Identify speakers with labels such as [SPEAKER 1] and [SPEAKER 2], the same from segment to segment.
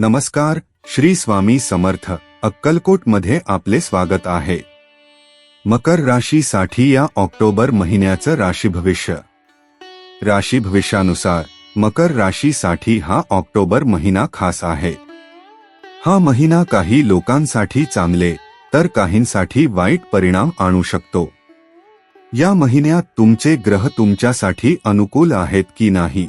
[SPEAKER 1] नमस्कार श्री स्वामी समर्थ अक्कलकोटमध्ये आपले स्वागत आहे. मकर राशीसाठी या ऑक्टोबर महिन्याचं राशी भविष्य. राशी भविष्यानुसार मकर राशीसाठी हा ऑक्टोबर महिना खास आहे. हा महिना काही लोकांसाठी चांगले तर काहींसाठी वाईट परिणाम आणू शकतो. या महिन्यात तुमचे ग्रह तुमच्यासाठी अनुकूल आहेत की नाही?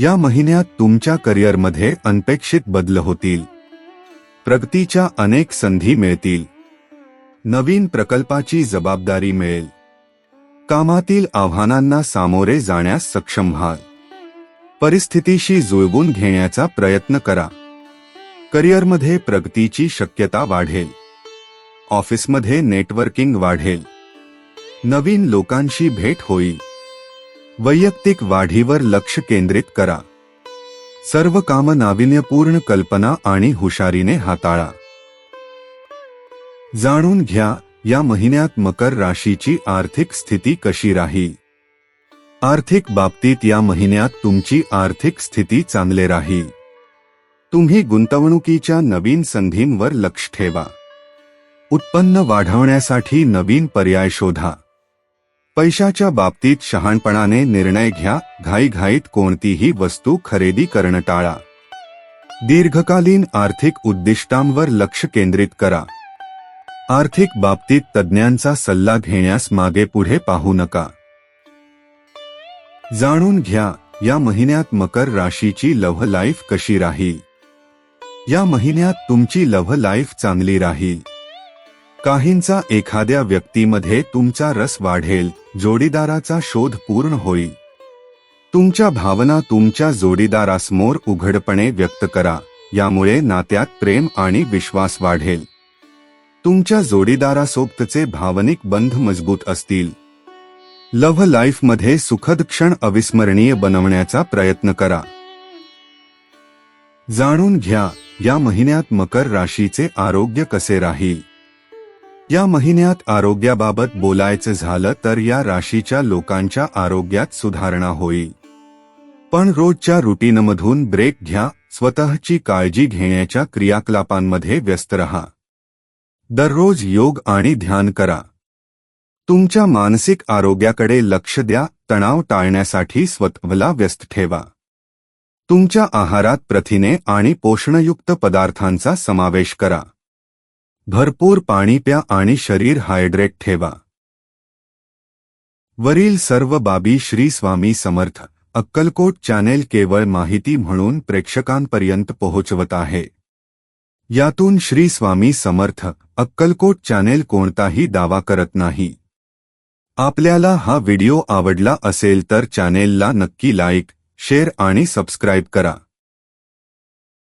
[SPEAKER 1] या महिन्यात तुमच्या करिअरमध्ये अनपेक्षित बदल होतील. प्रगतीच्या अनेक संधी मिळतील. नवीन प्रकल्पाची जबाबदारी मिळेल. कामातील आव्हानांना सामोरे जाण्यास सक्षम व्हाल. परिस्थितीशी जुळवून घेण्याचा प्रयत्न करा. करिअरमध्ये प्रगतीची शक्यता वाढेल. ऑफिसमध्ये नेटवर्किंग वाढेल. नवीन लोकांशी भेट होईल. वैयक्तिक वाढीवर लक्ष केंद्रित करा. सर्व काम नाविन्यपूर्ण कल्पना आणि हुशारीने हाताळा. जाणून घ्या या महिन्यात मकर राशीची आर्थिक स्थिती कशी राहील आर्थिक बाबतीत या महिन्यात तुमची आर्थिक स्थिती चांगले राहील तुम्ही गुंतवणुकीच्या नवीन संधींवर लक्ष ठेवा. उत्पन्न वाढवण्यासाठी नवीन पर्याय शोधा. पैशाच्या बाबतीत शहाणपणाने निर्णय घ्या घाईघाईत कोणतीही वस्तू खरेदी करणं टाळा. दीर्घकालीन आर्थिक उद्दिष्टांवर लक्ष केंद्रित करा. आर्थिक बाबतीत तज्ज्ञांचा सल्ला घेण्यास मागे पुढे पाहू नका. जाणून घ्या या महिन्यात मकर राशीची लव्ह लाईफ कशी राहील? या महिन्यात तुमची लव्ह लाईफ चांगली राहील. काहींचा एखाद्या व्यक्तीमध्ये तुमचा रस वाढेल जोडीदाराचा शोध पूर्ण होईल. तुमच्या भावना तुमच्या जोडीदारासमोर उघडपणे व्यक्त करा यामुळे नात्यात प्रेम आणि विश्वास वाढेल. तुमच्या जोडीदारासोबतचे भावनिक बंध मजबूत असतील. लव्ह लाईफमध्ये सुखद क्षण अविस्मरणीय बनवण्याचा प्रयत्न करा. जाणून घ्या या महिन्यात मकर राशीचे आरोग्य कसे राहील? या महिन्यात आरोग्याबाबत बोलायचं झालं तर या राशीच्या लोकांच्या आरोग्यात सुधारणा होईल. पण रोजच्या रुटीनमधून ब्रेक घ्या स्वतःची काळजी घेण्याच्या क्रियाकलापांमध्ये व्यस्त रहा. दररोज योग आणि ध्यान करा. तुमच्या मानसिक आरोग्याकडे लक्ष द्या तणाव टाळण्यासाठी स्वतःला व्यस्त ठेवा. तुमच्या आहारात प्रथिने आणि पोषणयुक्त पदार्थांचा समावेश करा. भरपूर पाणी प्या आणि शरीर हायड्रेट ठेवा. वरील सर्व बाबी श्री स्वामी समर्थ अक्कलकोट चॅनेल केवळ माहिती म्हणून प्रेक्षकांपर्यंत पोहोचवत आहे. यातून श्री स्वामी समर्थ अक्कलकोट चॅनेल कोणताही दावा करत नाही. आपल्याला हा व्हिडिओ आवडला असेल तर चॅनेलला नक्की लाईक शेअर आणि सबस्क्राईब करा.